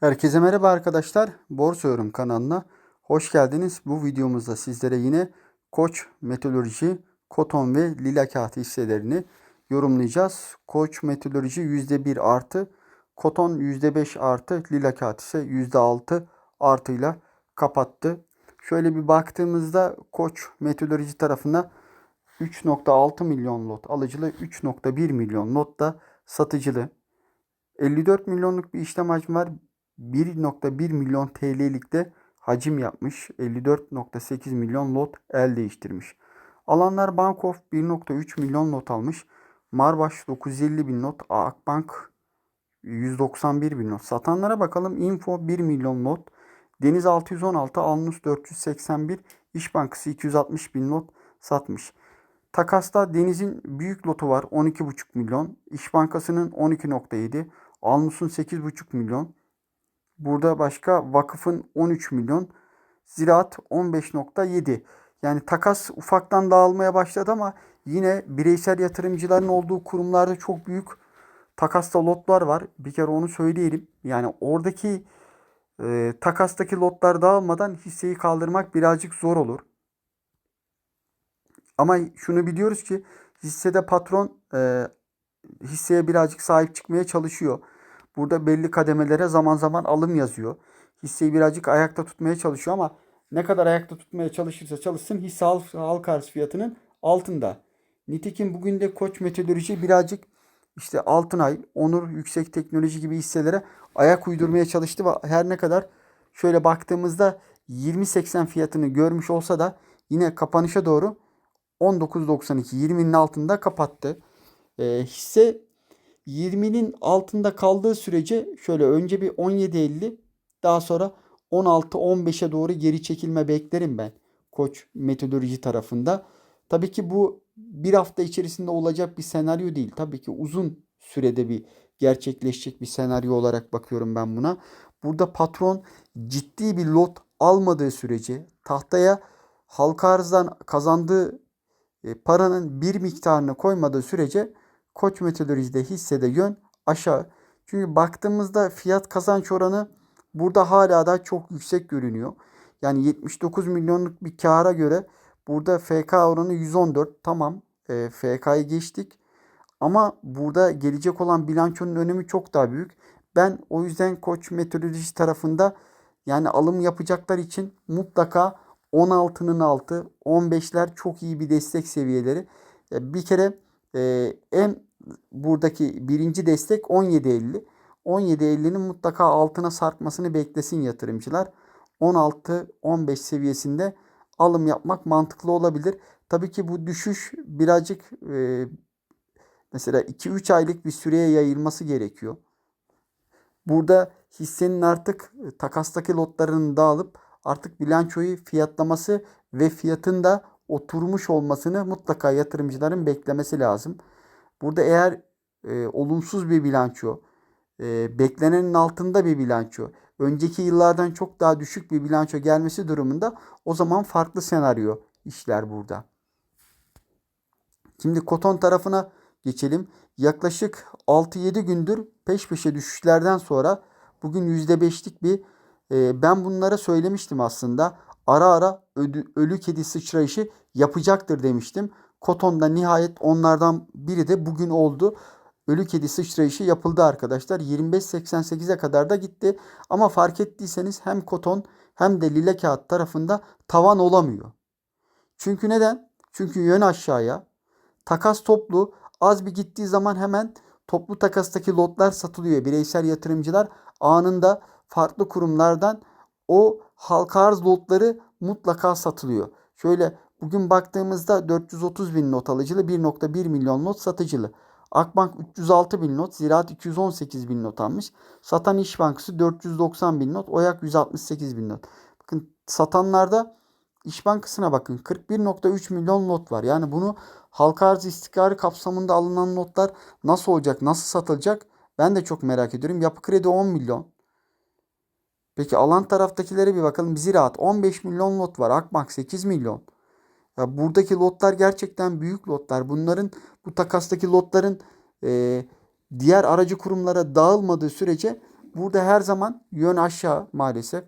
Herkese merhaba arkadaşlar. Borsa Yorum kanalına hoş geldiniz. Bu videomuzda sizlere yine Koç Meteoroloji, Koton ve Lila Kağıt hisselerini yorumlayacağız. Koç Meteoroloji %1 artı, Koton %5 artı, Lila Kağıt ise %6 artıyla kapattı. Şöyle bir baktığımızda Koç Meteoroloji tarafına 3.6 milyon lot alıcılı, 3.1 milyon lot da satıcılı. 54 milyonluk bir işlem hacmi var. 1.1 milyon TL'likte hacim yapmış. 54.8 milyon lot el değiştirmiş. Alanlar Bankof 1.3 milyon lot almış. Marbaş 950 bin lot. Akbank 191 bin lot. Satanlara bakalım. Info 1 milyon lot. Deniz 616, Alnus 481, İş Bankası 260 bin lot satmış. Takasta Deniz'in büyük lotu var 12,5 milyon. İş Bankası'nın 12,7. Alnus'un 8,5 milyon. Burada başka vakıfın 13 milyon. Ziraat 15.7. Yani takas ufaktan dağılmaya başladı ama yine bireysel yatırımcıların olduğu kurumlarda çok büyük takasta lotlar var. Bir kere onu söyleyelim. Yani oradaki e, takastaki lotlar dağılmadan hisseyi kaldırmak birazcık zor olur. Ama şunu biliyoruz ki hissede patron e, hisseye birazcık sahip çıkmaya çalışıyor. Burada belli kademelere zaman zaman alım yazıyor. Hisseyi birazcık ayakta tutmaya çalışıyor ama ne kadar ayakta tutmaya çalışırsa çalışsın hisse halka arz fiyatının altında. Nitekim bugün de Koç Meteoroloji birazcık işte Altınay, Onur, Yüksek Teknoloji gibi hisselere ayak uydurmaya çalıştı ve her ne kadar şöyle baktığımızda 20.80 fiyatını görmüş olsa da yine kapanışa doğru 19.92 20'nin altında kapattı. E, hisse 20'nin altında kaldığı sürece şöyle önce bir 17.50 daha sonra 16-15'e doğru geri çekilme beklerim ben Koç metodoloji tarafında. Tabii ki bu bir hafta içerisinde olacak bir senaryo değil. Tabii ki uzun sürede bir gerçekleşecek bir senaryo olarak bakıyorum ben buna. Burada patron ciddi bir lot almadığı sürece tahtaya halka arzdan kazandığı e, paranın bir miktarını koymadığı sürece Koç metodolojide hissede yön aşağı. Çünkü baktığımızda fiyat kazanç oranı burada hala da çok yüksek görünüyor. Yani 79 milyonluk bir kâra göre burada FK oranı 114. Tamam e, FK'yı geçtik. Ama burada gelecek olan bilançonun önemi çok daha büyük. Ben o yüzden koç metodoloji tarafında yani alım yapacaklar için mutlaka 16'nın altı 15'ler çok iyi bir destek seviyeleri. Bir kere e, en buradaki birinci destek 17.50. 17.50'nin mutlaka altına sarkmasını beklesin yatırımcılar. 16-15 seviyesinde alım yapmak mantıklı olabilir. Tabii ki bu düşüş birazcık e, mesela 2-3 aylık bir süreye yayılması gerekiyor. Burada hissenin artık takastaki lotlarının dağılıp artık bilançoyu fiyatlaması ve fiyatın da oturmuş olmasını mutlaka yatırımcıların beklemesi lazım. Burada eğer e, olumsuz bir bilanço, e, beklenenin altında bir bilanço, önceki yıllardan çok daha düşük bir bilanço gelmesi durumunda o zaman farklı senaryo işler burada. Şimdi koton tarafına geçelim. Yaklaşık 6-7 gündür peş peşe düşüşlerden sonra bugün %5'lik bir e, ben bunlara söylemiştim aslında. Ara ara ölü, ölü kedi sıçrayışı yapacaktır demiştim. Koton'da nihayet onlardan biri de bugün oldu. Ölü kedi sıçrayışı yapıldı arkadaşlar. 25.88'e kadar da gitti. Ama fark ettiyseniz hem Koton hem de lile kağıt tarafında tavan olamıyor. Çünkü neden? Çünkü yön aşağıya. Takas toplu az bir gittiği zaman hemen toplu takastaki lotlar satılıyor. Bireysel yatırımcılar anında farklı kurumlardan o halka arz lotları mutlaka satılıyor. Şöyle bugün baktığımızda 430 bin not alıcılı 1.1 milyon not satıcılı. Akbank 306 bin not, Ziraat 218 bin not almış. Satan İş Bankası 490 bin not, Oyak 168 bin not. Bakın satanlarda İş Bankası'na bakın 41.3 milyon not var. Yani bunu halka arz istikrarı kapsamında alınan notlar nasıl olacak, nasıl satılacak ben de çok merak ediyorum. Yapı Kredi 10 milyon. Peki alan taraftakilere bir bakalım. Ziraat 15 milyon lot var. Akbank 8 milyon. Ya buradaki lotlar gerçekten büyük lotlar. Bunların bu takastaki lotların e, diğer aracı kurumlara dağılmadığı sürece Burada her zaman yön aşağı maalesef.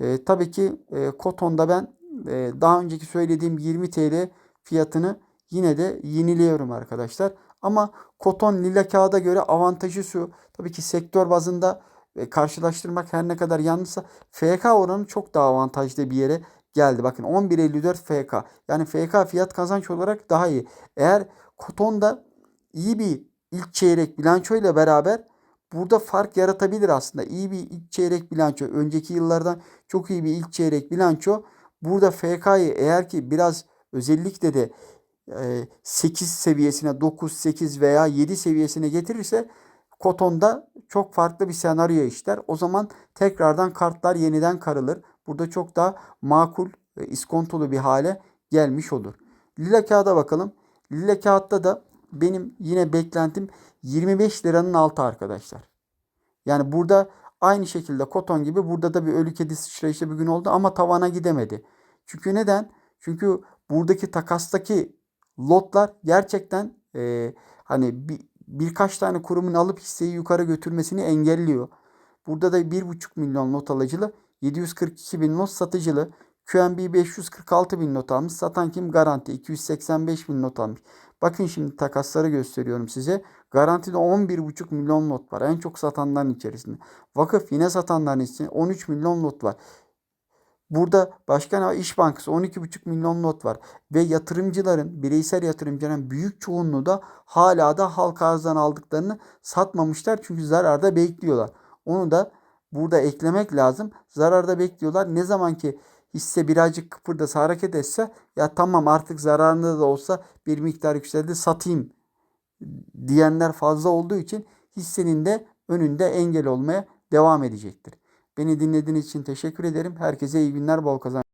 E, tabii ki e, Koton'da ben e, daha önceki söylediğim 20 TL fiyatını yine de yeniliyorum arkadaşlar. Ama Koton lila kağıda göre avantajı şu. Tabii ki sektör bazında e, karşılaştırmak her ne kadar yanlışsa FK oranı çok daha avantajlı bir yere geldi. Bakın 11.54 FK. Yani FK fiyat kazanç olarak daha iyi. Eğer Koton'da iyi bir ilk çeyrek bilanço ile beraber burada fark yaratabilir aslında. İyi bir ilk çeyrek bilanço. Önceki yıllardan çok iyi bir ilk çeyrek bilanço. Burada FK'yı eğer ki biraz özellikle de 8 seviyesine 9, 8 veya 7 seviyesine getirirse Koton'da çok farklı bir senaryo işler. O zaman tekrardan kartlar yeniden karılır. Burada çok daha makul, e, iskontolu bir hale gelmiş olur. Lila kağıda bakalım. Lila kağıtta da benim yine beklentim 25 liranın altı arkadaşlar. Yani burada aynı şekilde koton gibi burada da bir ölü kedi sıçrayışı bir gün oldu ama tavana gidemedi. Çünkü neden? Çünkü buradaki takastaki lotlar gerçekten e, hani bir, birkaç tane kurumun alıp hisseyi yukarı götürmesini engelliyor. Burada da 1,5 milyon not alıcılı, 742 bin not satıcılı, QNB 546 bin not almış. Satan kim? Garanti 285 bin not almış. Bakın şimdi takasları gösteriyorum size. Garantide 11,5 milyon not var. En çok satanların içerisinde. Vakıf yine satanların içinde 13 milyon not var. Burada Başkan İş Bankası 12,5 milyon not var. Ve yatırımcıların, bireysel yatırımcıların büyük çoğunluğu da hala da halka arzdan aldıklarını satmamışlar. Çünkü zararda bekliyorlar. Onu da burada eklemek lazım. Zararda bekliyorlar. Ne zaman ki hisse birazcık kıpırdasa hareket etse ya tamam artık zararında da olsa bir miktar yükseldi satayım diyenler fazla olduğu için hissenin de önünde engel olmaya devam edecektir. Beni dinlediğiniz için teşekkür ederim. Herkese iyi günler, bol kazanç.